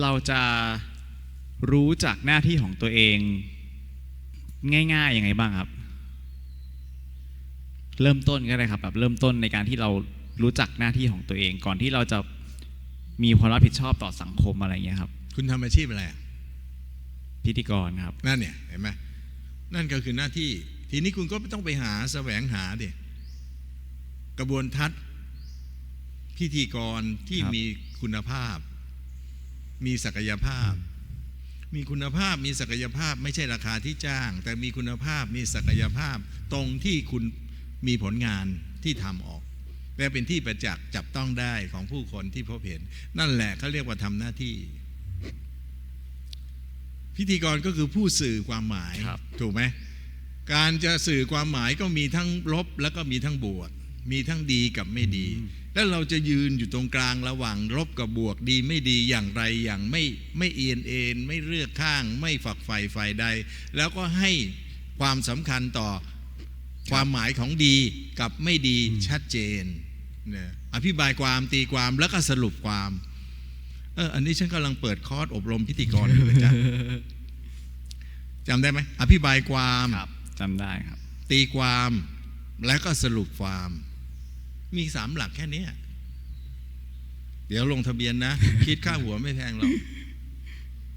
เราจะรู้จักหน้าที่ของตัวเอง ง่ายๆยังไงบ้างครับ เริ่มต้นก็ได้ครับแบบเริ่มต้นในการที่เรารู้จักหน้าที่ของตัวเอง ก่อนที่เราจะมีความรับผิดชอบต่อสังคมอะไรอย่างเงี้ยครับ คุณทำอาชีพอะไรอะพิธีกรครับ นั่นเนี่ยเห็นไหมนั่นก็คือหน้าที่ ทีนี้คุณก็ไม่ต้องไปหาแสวงหาดิกระบวนทัศน์พิธีกรที่ครับ มีคุณภาพ มีศักยภาพ มีคุณภาพมีศักยภาพไม่ใช่ราคาที่จ้าง แต่มีคุณภาพมีศักยภาพ ตรงที่คุณมีผลงานที่ทำออก และเป็นที่ประจักษ์จับต้องได้ของผู้คนที่พบเห็น นั่นแหละเขาเรียกว่าทำหน้าที่ พิธีกรก็คือผู้สื่อความหมายครับถูกไหมการจะสื่อความหมายก็มีทั้งลบแล้วก็มีทั้งบวก มีทั้งดีกับไม่ดี แล้วเราจะยืนอยู่ตรงกลางระหว่างลบกับบวกดีไม่ดีอย่างไรอย่างไม่ไม่เอียนเอ็นไม่เลือกข้าง ไม่ฝักใฝ่ฝ่ายใด แล้วก็ให้ความสำคัญต่อความหมายของดีกับไม่ดีชัดเจนเนี่ยอธิบายความตีความแล้วก็สรุปความเอออันนี้ฉันกำลังเปิดคอร์สอบรมพิธีกรอยู่นะจ๊ะจำได้ไหมอธิบายความครับจำได้ครับ ตีความแล้วก็สรุปความ มีสามหลักแค่นี้เดี๋ยวลงทะเบียนนะ คิดค่าหัวไม่แพงหรอก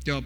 จบ